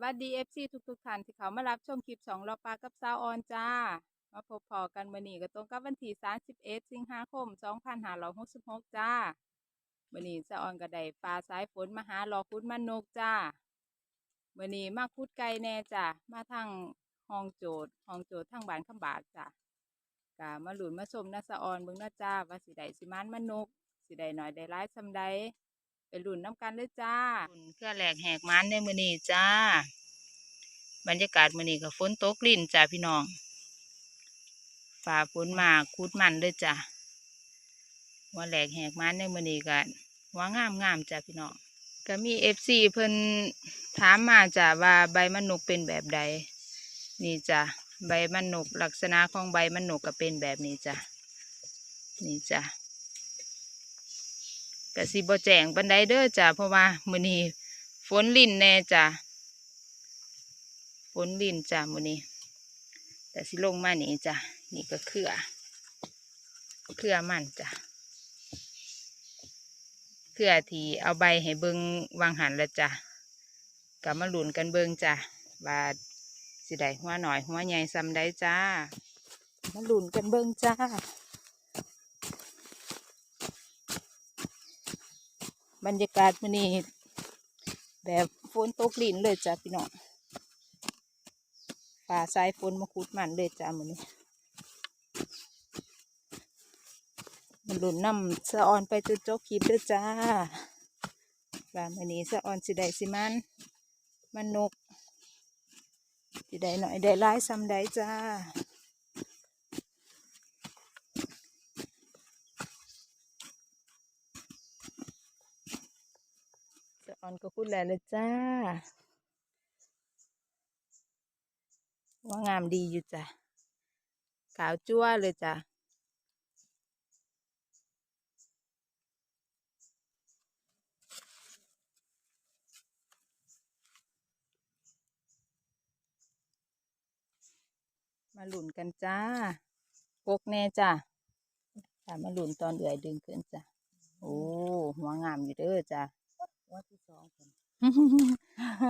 ดีค่ะสวัสดี FC ทุกทุกๆท่านที่เขามารับชมคลิปสองรอปลากับสาวออนจ้า มาพบพอกันมื้อนี้ก็ตรงกับวันที่31สิงหาคม2566จ้ามื้อนี้สาวออนก็ได้ปลาสายฝนมาหาหลอคุดมันนกจ้ามื้อนี้มาคุดไก่แน่จ้ามาทางห้องโจทย์ห้องโจทย์ทางบ้านคำบากจ้ากะมาหลุนมาชมนะสาวออนเบิ่งนะจ้าว่าสิได้สิมันมันนกสิได้หน่อยได้ร้ายซำใดไปรุ่นน้ำกันเลยจ้าเพื่อแหลกแหกมันในมือนี้จ้า บรรยากาศมือนี้ก็ฝนตกลิ่นจ้าพี่น้องฝ่าฝนมาคุดมันเลยจ้าว่าแหลกแหกมันในมือนี้ก็ว่างามงามจ้าพี่น้องก็มีเอฟซีเพิ่นถามมาจ้าว่าใบมันนกเป็นแบบใด นี่จ้าใบมันนกลักษณะของใบมันนกก็เป็นแบบนี้จ้านี่จ้าก็สิบ่แจงบันไดเด้อจ้ะเพราะว่ามื้อนี้ฝนลิ่นแน่จ้ะ ฝนลินจ้ะมื้อนี้ แต่สิลงมานี่จ้ะนี่ก็เครือเครือมันจ้ะเครือที่เอาใบให้เบิงวางหันล้วจ้ะกับมาหลุนกันเบิงจ้ะว่าสิได้หัวหน่อยหัวใหญ่ซ้ำได้จ้ามาหลุนกันเบิงจ้าบรรยากาศมื้อนี้แบบฝนตกลินเลยจ้ะพี่น้อง ฝ่าสายฝนมาคุดมันเลยจ้ะมื้อนี้มันหลุนน้ำสะออนไปจนจบคลิปเด้อจ้าว่ามือนี้สะออนสิได้สิมันมันนกสิได้หน่อยได้หลายซ้ำได้จ้าสะออนก็พูดแล้วเลยจ้า ว่างามดีอยู่จ้ะ ขาวจั่วเลยจ้ะ มาหลุนกันจ้าปกแน่จ้ะจ้ามาหลุนตอนเอื่อยดึงขึ้นจ้ะ โอ้หัวงามอยู่เด้อจ้ะหัวที่สองคน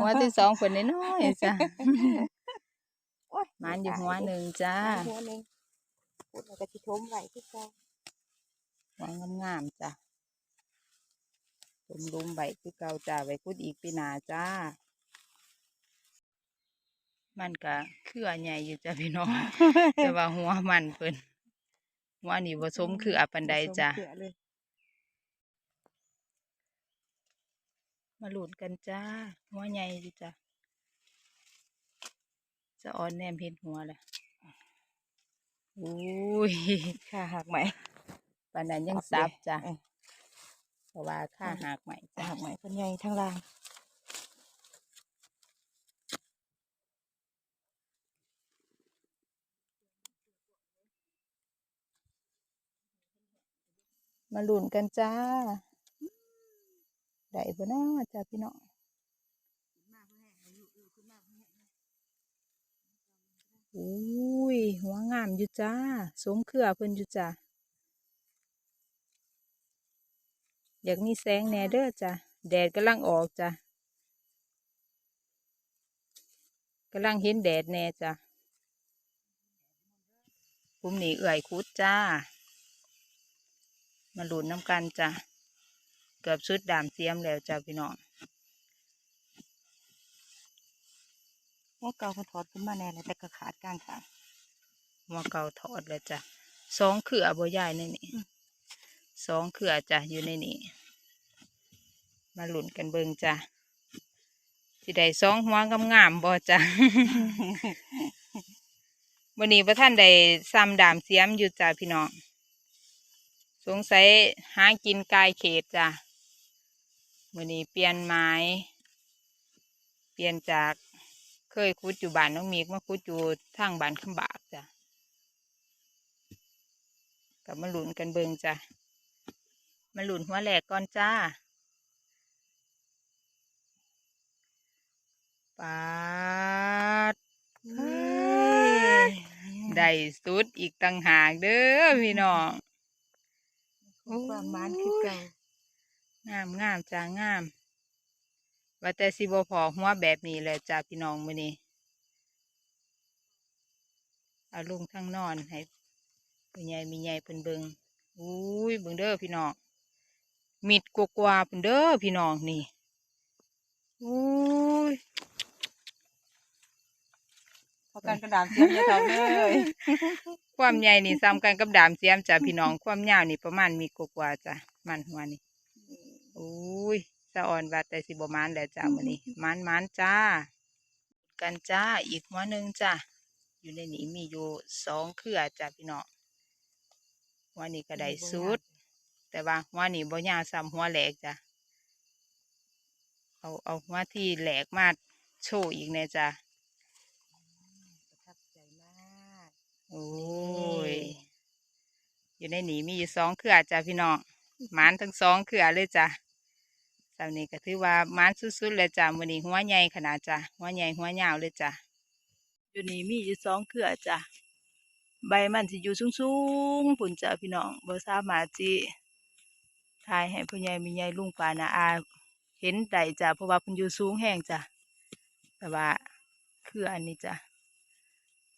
หัวที่สองคนน้อยๆจ้ะ โอ้ยมันอยู่หัวหนึ่งจ้ามันหัวหนึ่งพูดแล้วก็สิทมไว้ที่เก่าหัวงามๆจ้ะตุมลุมใบคือเก่าจ้าไว้คุดอีกปีหนาจ้า มันก็เครือใหญ่อยู่จ้ะพี่น้องแต่ว่าหัวมันเพิ่นหัวนี่บ่สมคืออัปันใดจ้ะผสมเกลือเลยมาหลุดกันจ้าหัวใหญ่อยู่จ้ะ จะอ่อนแนมเห็นหัวแหละอุ้ยค่ะหักไหมปานนั้นยังอัปเดตซับจ้ะเออเพราะว่าค่าหักใหม่จ้ะหักไหมเพิ่นใหญ่ทั้งล่างมาหลุนกันจ้า ได้บ่เนาะจ้าพี่น้อง อุ้ยหัวงามอยู่จ้าสมเครือเพิ่นอยู่จ้าอยากมีแสงแน่เด้อจ้ะแดดกำลังออกจ้ะกำลังเห็นแดดแน่จ้ะปุ่มนี้เอื่อยคุดจ้า มาหลุนน้ำกันจ้ะเกือบชุดดามเสียมแล้วจ้ะพี่น้อง หัวเก่าเพิ่นถอดขึ้นมาแน่เลยแต่ก็ขาดกลางทางหัวเก่าถอดแล้วจ้ะสองเขือบ่ยายในนี่สองเขือจ้ะอยู่ในนี่มาหลุนกันเบิงจ้ะสิได้สองหัวงามๆบ่จ้ะวันนี้พระท่านได้ซ้ำดามเสียมอยู่จ้ะพี่น้องสงสัยหากินกายเขตจ้ะวันนี้เปลี่ยนไม้ เปลี่ยนจากเค ยคุดอยู่บ้านน้องมีกมาคุดอยู่ทางบ้านคำบากจ้ะกลับมาหลุนกันเบิงจ้ะมาหลุนหัวแหลกก่อนจ้าปาดเฮ้ยได้สุดอีกต่างหากเด้อพี่น้องความหวานคือเก่างามงามจ้างาม ว่าแต่สิบ่พอหัวแบบนี้แหละจ้าพี่น้องมื้อนี้เอาลุงทั้งนอนให้ผู้ใหญ่มีใหญ่เพิ่นเบิงอุ้ยเบิ่งเด้อพี่น้องมิดกว่าๆเพิ่นเด้อพี่น้องนี่อุ้ยพอกันกระดามเสียมเลยครับเลยความใหญ่นี่ซ้ำกันกับดามเสียมจ้ะพี่น้องความยาวนี่ประมาณมีกว่าๆจ้ะมันหัวนี่อุ้ย สะอ่อนว่าแต่สิบ่มานแล้วจ้ะมื้อนี้มานมานจ้า กันจ้าอีกหัวหนึ่งจ้ะอยู่ในนี้มีอยู่สองเครือจ้ะพี่น้องหัวนี้ก็ได้สุด แต่ว่าหัวนี้บ่ยาวซ้ำหัวแหลกจ้ะเอาเอาหัวที่แหลกมาโชว์อีกแน่จ้ะประทับใจมากโอ้ยอยู่ในหนีมีอยู่สองเครือจ้ะพี่น้องหมานทั้งสองเครือเลยจ้ะ สาวนี้ก็ถือว่ามานสุดๆเลยจ้ะมื้อนี้หัวใหญ่ขนาดจ้ะหัวใหญ่หัวยาวเลยจ้ะอยู่นี่มีอยู่สองเครือจ้ะใบมันสิอยู่สูงๆพุ่นจ้ะพี่น้องบ่สามารถสิถ่ายให้ผู้ใหญ่มีใหญ่ลุงป้านาอา เห็นได้จ้ะเพราะว่าพิ่นอยู่สูงแห้งจ้ะแต่ว่าเครืออันนี้จ้ะ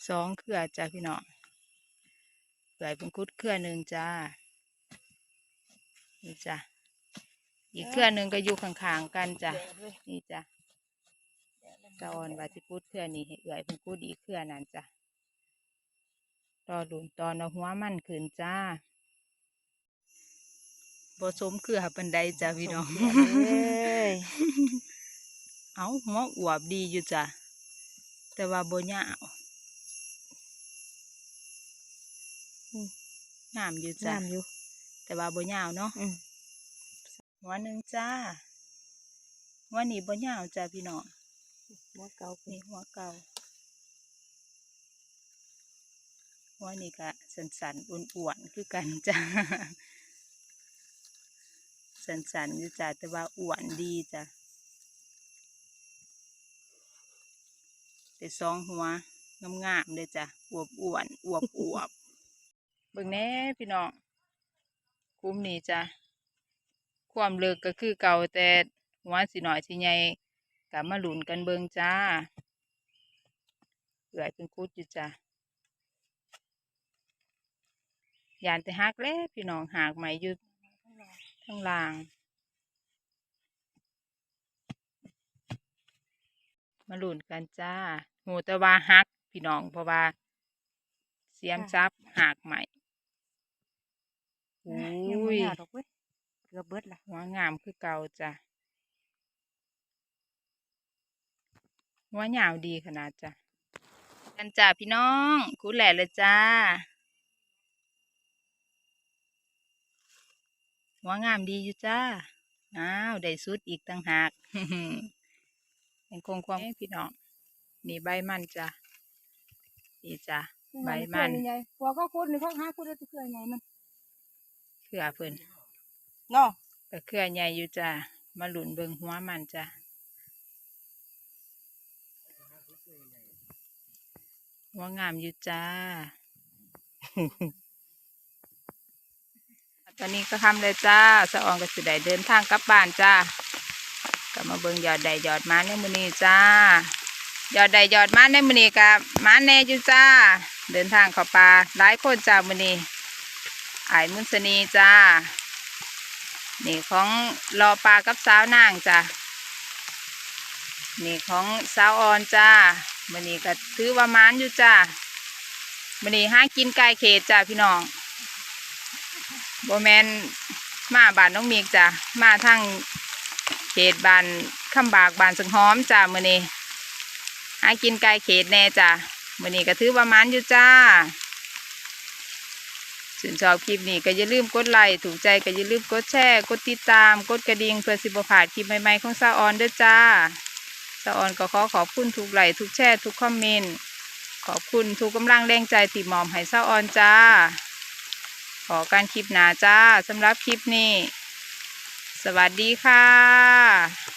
สองเครือจ้าพี่น้องเปื่เป็นคุดเครือหนึ่งจ้านี่จ้ะ อีกเครือหนึ่งก็อยู่ข้างๆกันจ้ะนี่จ้ะตอนว่าสิคุดเครือนี้ให้เอื่อยเป็นคุดอีกเครือนั้นจ้ะตอลุนตอนเอาหัวมันขึ้นจ้าบ่สมเครือปันใดจ้ะพี่น้องเอ้ยเอาหัวอวบดีอยู่จ้ะ แต่ว่าบ่ยาวอืมงามอยู่จ้ะงามอยู่ แต่ว่าบ่ยาวเนาะอืม หัวหนึ่งจ้าหัวันนี้บ่ยาวจ้ะพี่น้องหัวเก่าเป็นี่นหัวเก่าหัวนี่ก็สันๆอ้วนๆคือกันจ้ะสันๆอยู่จ้ะแต่ว่าอ้วนดีจ้ะแต่สองหัวงามๆเลยจ้ะอวบอ้วนอวบอวบเบิ่งแหน่พี่น้องคุ้มนี่จ้ะ ความเลิกก็คือเก่าแต่หัวสิหน่อยสิใหญ่ก็มาหลุนกันเบิ่งจ้าเอื่อยเป็นคุดอยู่จ้ะยานแต่หักแล้วพี่น้องหากใหม่อยู่ทั้งล่าง มาหลุนกันจ้าหูแต่ว่าหักพี่น้องเพราะว่าเสียมซับหักใหม่อุ้ยังบ่ยยาวดอ กเว้ยเกือบเบิดละหัวงามคือเก่าจ้ะหัวยาวดีขนาดจ้ะกันจ้าพี่น้องคูแหล่เลยจ้า หัวงามดีอยู่จ้าอ้าวได้สุดอีกต่างหากยังคงความเอ้ยพี่น้องนี่ใบมันจ้ะนี่จ้ะใบมันใหญ่หัวก็คุดนี่เขาหาคุดได้เครือใหญ่มันเครือเพิ่น เนาะก็เครือใหญ่อยู่จ้ะมาหลุนเบิงหัวมันจ้ะหัวงามอยู่จ้า ตอนนี้ก็ทำเลยจ้าสะอองก็สิได้เดินทางกลับบ้านจ้าก็มาเบิงยอดใดยอดมาในมือนี้จ้ายอดใดยอดมาในมือนี้กับมาแน่อยู่จ้า เดินทางเข้าป่าหลายคนจ้ามือนี้อายมุนสนีจ้า นี่ของรอปลากับสาวนางจ้ะนี่ของสาวออนจ้ามันนี้ก็ถือว่ามานอยู่จ้ามันนี้ห้ากินไก่เขตจ้าพี่น้องโบแมนมาบานน้องมีกจ้ะมาทางเขตบานคำบากบานสังหอมจ้ามันนี้ห้ากินไก่เขตแน่จ้ามันนี้ก็ถือว่ามานอยู่จ้า ชื่นชอบคลิปนี้ก็อย่าลืมกดไลค์ถูกใจก็อย่าลืมกดแชร์ กดติดตาม กดกระดิ่งเพื่อสิบพลาดคลิปใหม่ๆของซาออนเด้อจ้าซาออนก็ขอขอบคุณทุกไลค์ทุกแชร์ทุกคอมเมนต์ขอบคุณทุกกำลังแรงใจที่มอมให้ซาออนจ้า ขอการคลิปหนาจ้าสำหรับคลิปนี้ สวัสดีค่ะ